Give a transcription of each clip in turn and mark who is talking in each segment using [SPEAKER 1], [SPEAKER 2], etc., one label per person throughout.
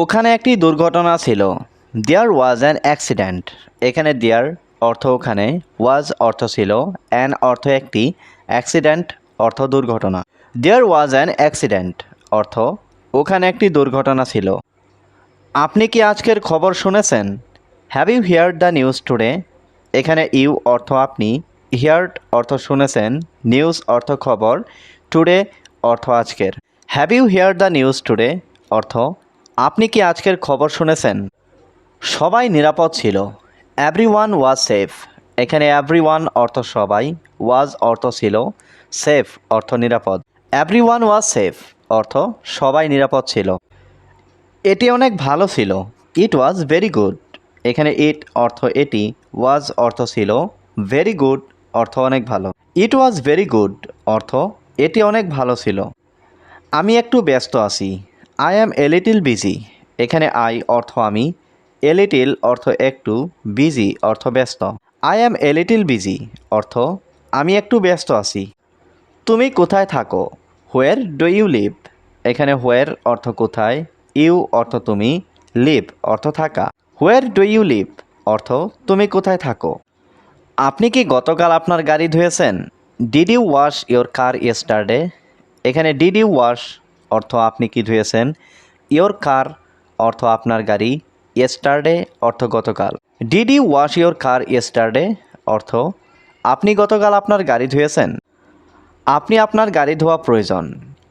[SPEAKER 1] ওখানে একটি দুর্ঘটনা ছিল। দেয়ার ওয়াজ অ্যান অ্যাক্সিডেন্ট এখানে দেয়ার অর্থ ওখানে ওয়াজ অর্থ ছিল অ্যান অর্থ একটি অ্যাক্সিডেন্ট অর্থ দুর্ঘটনা। দেয়ার ওয়াজ অ্যান অ্যাক্সিডেন্ট অর্থ ওখানে একটি দুর্ঘটনা ছিল। আপনি কি আজকের খবর শুনেছেন? Have you hear the news today এখানে ইউ অর্থ আপনি হিয়ার্ড অর্থ শুনেছেন নিউজ অর্থ খবর টুডে অর্থ আজকের। Have you hear the news today অর্থ আপনি কি আজকের খবর শুনেছেন? সবাই নিরাপদ ছিল। এভরি ওয়ান ওয়াজ সেফ এখানে এভরি ওয়ান অর্থ সবাই ওয়াজ অর্থ ছিল। সেফ অর্থ নিরাপদ। এভরি ওয়ান ওয়াজ সেফ অর্থ সবাই নিরাপদ ছিল। এটি অনেক ভালো ছিল। ইট ওয়াজ ভেরি গুড এখানে ইট অর্থ এটি ওয়াজ অর্থ ছিল। ভেরি গুড অর্থ অনেক ভালো। ইট ওয়াজ ভেরি গুড অর্থ এটি অনেক ভালো ছিল। আমি একটু ব্যস্ত আছি। I am a little busy এখানে আই অর্থ আমি। এ লিটিল অর্থ একটু বিজি অর্থ ব্যস্ত। I am a little busy অর্থ আমি একটু ব্যস্ত আছি। তুমি কোথায় থাকো? হোয়ার ডু ইউ লিভ এখানে হোয়ার অর্থ কোথায় ইউ অর্থ তুমি লিভ অর্থ থাকা। হোয়ার ডু ইউ লিভ অর্থ তুমি কোথায় থাকো। আপনি কি গতকাল আপনার গাড়ি ধুয়েছেন? Did you wash your car yesterday এখানে ডিড ইউ ওয়াশ অর্থ আপনি কি ধুয়েছেন? ইয়োর কার অর্থ আপনার গাড়ি। ইয়েস্টারডে অর্থ গতকাল। Did wash your car yesterday অর্থ, আপনি গতকাল আপনার গাড়ি ধুয়েছেন? আপনি আপনার গাড়ি ধোয়া প্রয়োজন।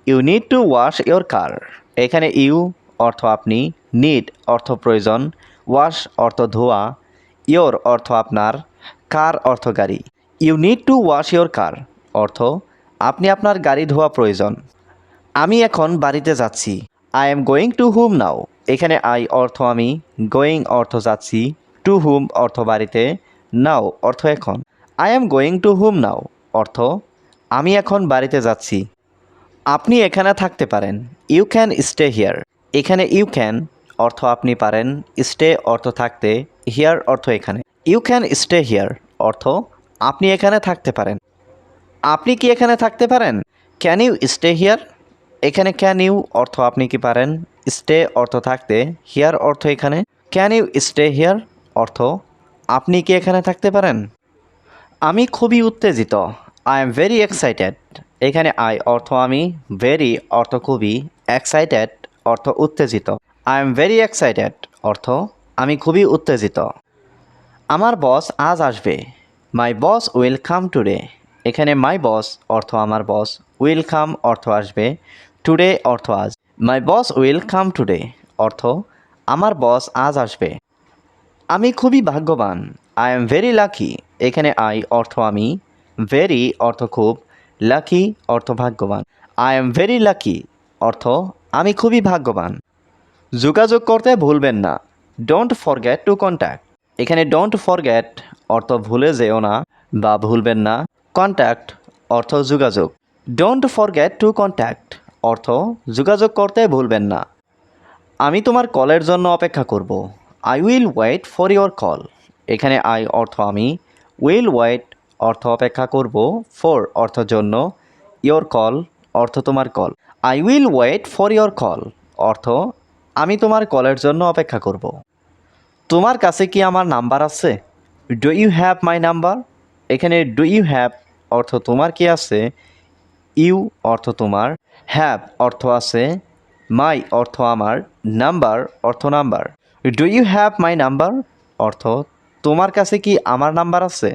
[SPEAKER 1] You need to wash your car এখানে ইউ অর্থ আপনি। নিড অর্থ প্রয়োজন। ওয়াশ অর্থ ধোয়া। ইয়োর অর্থ আপনার। কার অর্থ গাড়ি। You need to wash your car অর্থ, আপনি আপনার গাড়ি ধোয়া প্রয়োজন। আমি এখন বাড়িতে যাচ্ছি। I am going to home now এখানে আই অর্থ আমি গোয়িং অর্থ যাচ্ছি। টু হুম অর্থ বাড়িতে? নাও অর্থ এখন। I am going to home now অর্থ, আমি এখন বাড়িতে যাচ্ছি। আপনি এখানে থাকতে পারেন। ইউ ক্যান স্টে হিয়ার এখানে ইউ ক্যান অর্থ আপনি পারেন। স্টে অর্থ থাকতে। হিয়ার অর্থ এখানে। ইউ ক্যান স্টে হিয়ার অর্থ, আপনি এখানে থাকতে পারেন। আপনি কি এখানে থাকতে পারেন? ক্যান ইউ স্টে হিয়ার এখানে ক্যান ইউ অর্থ আপনি কি পারেন? স্টে অর্থ থাকতে হিয়ার অর্থ এখানে। ক্যান ইউ স্টে হিয়ার অর্থ, আপনি কি এখানে থাকতে পারেন? আমি খুবই উত্তেজিত। আই এম ভেরি এক্সাইটেড এখানে আই অর্থ আমি ভেরি অর্থ খুবই এক্সাইটেড অর্থ উত্তেজিত। আই এম ভেরি এক্সাইটেড অর্থ, আমি খুবই উত্তেজিত। আমার বস আজ আসবে। মাই বস উইল কাম টুডে এখানে মাই বস অর্থ আমার বস উইল কাম অর্থ আসবে। টুডে অর্থ আজ। মাই বস উইল কাম টুডে অর্থ, আমার বস আজ আসবে। আমি খুবই ভাগ্যবান। আই এম ভেরি লাকি এখানে আই অর্থ আমি। ভেরি অর্থ খুব। লাকি অর্থ ভাগ্যবান। আই এম ভেরি লাকি অর্থ, আমি খুবই ভাগ্যবান। যোগাযোগ করতে ভুলবেন না। ডোন্ট ফরগেট টু কন্ট্যাক্ট এখানে ডোন্ট ফরগেট অর্থ ভুলে যেও না বা ভুলবেন না। কন্ট্যাক্ট অর্থ যোগাযোগ। ডোন্ট ফরগেট টু কন্ট্যাক্ট অর্থ, যোগাযোগ করতে ভুলবেন না। আমি তোমার কলের জন্য অপেক্ষা করব। I will wait for your call এখানে আই অর্থ আমি। উইল ওয়েট অর্থ অপেক্ষা করব। ফর অর্থ জন্য। ইয়োর কল অর্থ তোমার call I will wait for your call অর্থ, আমি তোমার কলের জন্য অপেক্ষা করব। তোমার কাছে কি আমার নাম্বার আছে? Do you have my number এখানে ডু ইউ হ্যাভ অর্থ তোমার কি আছে? ইউ অর্থ তোমার, হ্যাভ অর্থ আছে, মাই অর্থ আমার, নাম্বার অর্থ number. Do you have my number? অর্থ, তোমার কাছে কি আমার নাম্বার আছে?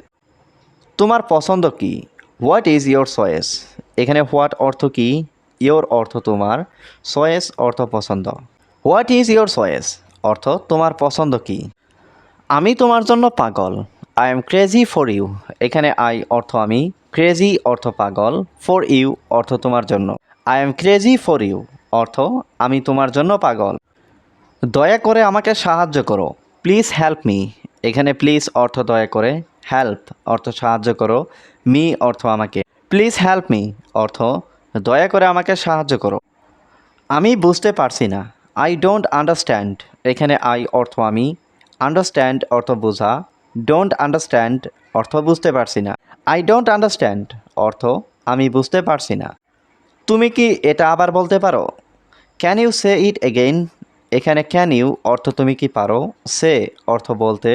[SPEAKER 1] তোমার পছন্দ কি? What is your choice? এখানে হোয়াট অর্থ কি? ইয়োর অর্থ তোমার, চয়েস অর্থ পছন্দ। What is your choice? অর্থ, তোমার পছন্দ কি? আমি তোমার জন্য পাগল, I am crazy for you. এখানে আই অর্থ আমি ক্রেজি অর্থ পাগল ফর ইউ অর্থ তোমার জন্য। I am crazy for you অর্থ আমি তোমার জন্য পাগল। দয়া করে আমাকে সাহায্য করো। প্লিজ হেল্প মি এখানে প্লিজ অর্থ দয়া করে। হেল্প অর্থ সাহায্য করো। মি অর্থ আমাকে। প্লিজ হেল্প মি অর্থ দয়া করে আমাকে সাহায্য করো। আমি বুঝতে পারছি না। আই ডোন্ট আন্ডারস্ট্যান্ড এখানে আই অর্থ আমি। আন্ডারস্ট্যান্ড অর্থ বোঝা। ডোন্ট আন্ডারস্ট্যান্ড অর্থ বুঝতে পারছি না। আই ডোন্ট আন্ডারস্ট্যান্ড অর্থ, আমি বুঝতে পারছি না। তুমি কি এটা আবার বলতে পারো? Can you say it again এখানে ক্যান ইউ অর্থ তুমি কি পারো? সে অর্থ বলতে।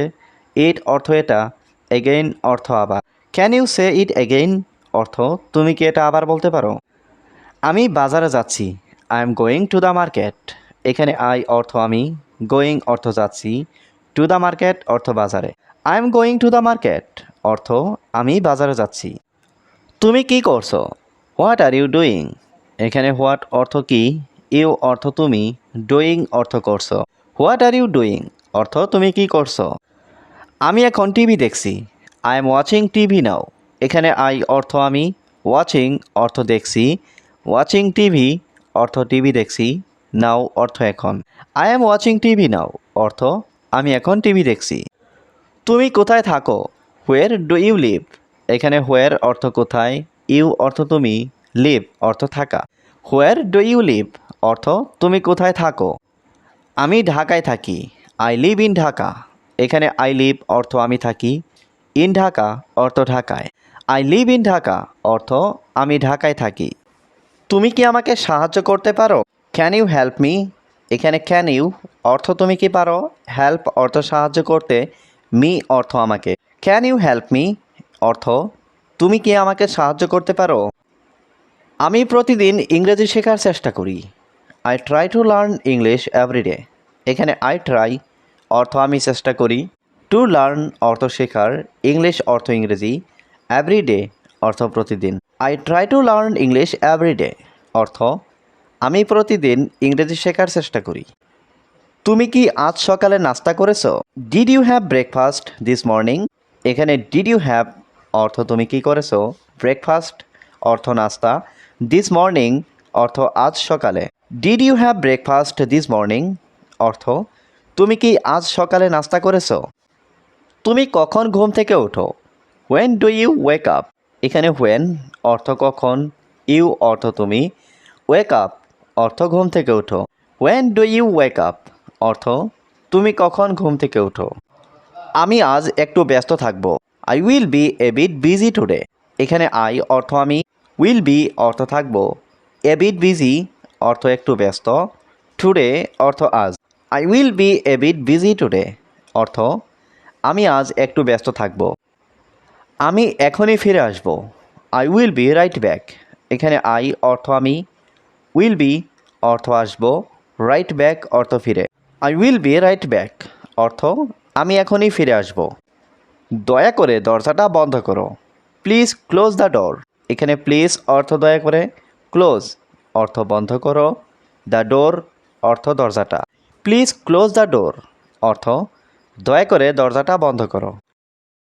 [SPEAKER 1] ইট অর্থ এটা। এগেইন অর্থ আবার। Can you say it again অর্থ, তুমি কি এটা আবার বলতে পারো? আমি বাজারে যাচ্ছি। I am going to the market এখানে আই অর্থ আমি। গোয়িং অর্থ যাচ্ছি। টু দ্য মার্কেট অর্থ বাজারে। I am going to the market অর্থ, আমি বাজারে যাচ্ছি। তুমি কি করছ? হোয়াট আর ইউ ডুইং এখানে হোয়াট অর্থ কি? ইউ অর্থ তুমি। ডুইং অর্থ করছ। হোয়াট আর ইউ ডুইং অর্থ, তুমি কি করছ? আমি এখন টিভি দেখছি। I am watching TV now এখানে আই অর্থ আমি। ওয়াচিং অর্থ দেখছি। ওয়াচিং টিভি, অর্থ টিভি দেখছি। নাও অর্থ এখন। I am watching TV now অর্থ, আমি এখন টিভি দেখছি। তুমি কোথায় থাকো? হোয়ার ডু ইউ লিভ এখানে হোয়ের অর্থ কোথায়? ইউ অর্থ তুমি লিভ অর্থ থাকা। হোয়ার ডু ইউ লিভ অর্থ তুমি কোথায় থাকো। আমি ঢাকায় থাকি। I live in Dhaka. এখানে আই লিভ অর্থ আমি থাকি। ইন ঢাকা, অর্থ ঢাকায়। আই লিভ ইন ঢাকা, অর্থ আমি ঢাকায় থাকি। তুমি কি আমাকে সাহায্য করতে পারো? ক্যান ইউ হেল্প মি এখানে ক্যান ইউ অর্থ তুমি কি পারো? হেল্প অর্থ সাহায্য করতে মি অর্থ আমাকে। ক্যান ইউ হেল্প মি অর্থ, তুমি কি আমাকে সাহায্য করতে পারো? আমি প্রতিদিন ইংরেজি শেখার চেষ্টা করি। I try to learn English everyday এখানে আই ট্রাই অর্থ আমি চেষ্টা করি। টু লার্ন অর্থ শেখার ইংলিশ অর্থ ইংরেজি এভরিডে অর্থ প্রতিদিন। I try to learn English everyday অর্থ, আমি প্রতিদিন ইংরেজি শেখার চেষ্টা করি। তুমি কি আজ সকালে নাস্তা করেছ? Did you have breakfast this morning এখানে ডিড ইউ হ্যাভ অর্থ তুমি কি করেছ? ব্রেকফাস্ট অর্থ নাস্তা। দিস মর্নিং অর্থ আজ সকালে। Did you have breakfast this morning অর্থ, তুমি কি আজ সকালে নাস্তা করেছ? তুমি কখন ঘুম থেকে ওঠো? When do you wake up এখানে হোয়েন অর্থ, কখন? ইউ অর্থ, তুমি। ওয়েক আপ অর্থ, ঘুম থেকে ওঠো। When do you wake up অর্থ, তুমি কখন ঘুম থেকে ওঠো? আমি আজ একটু ব্যস্ত থাকব। I will be a bit busy today এখানে আই অর্থ আমি উইল বি অর্থ থাকব। এ বিট বিজি অর্থ একটু ব্যস্ত। টুডে অর্থ আজ। I will be a bit busy today অর্থ, আমি আজ একটু ব্যস্ত থাকব। আমি এখনই ফিরে আসব। I will be right back এখানে আই অর্থ আমি উইল বি অর্থ আসব। রাইট ব্যাক অর্থ ফিরে। I will be right back অর্থ আমি এখনই ফিরে আসব। দয়া করে দরজাটা বন্ধ করো। Please close the door. এখানে প্লিজ অর্থ দয়া করে। ক্লোজ। অর্থ বন্ধ করো। দ্য ডোর, অর্থ দরজাটা। Please close the door. অর্থ দয়া করে দরজাটা বন্ধ করো।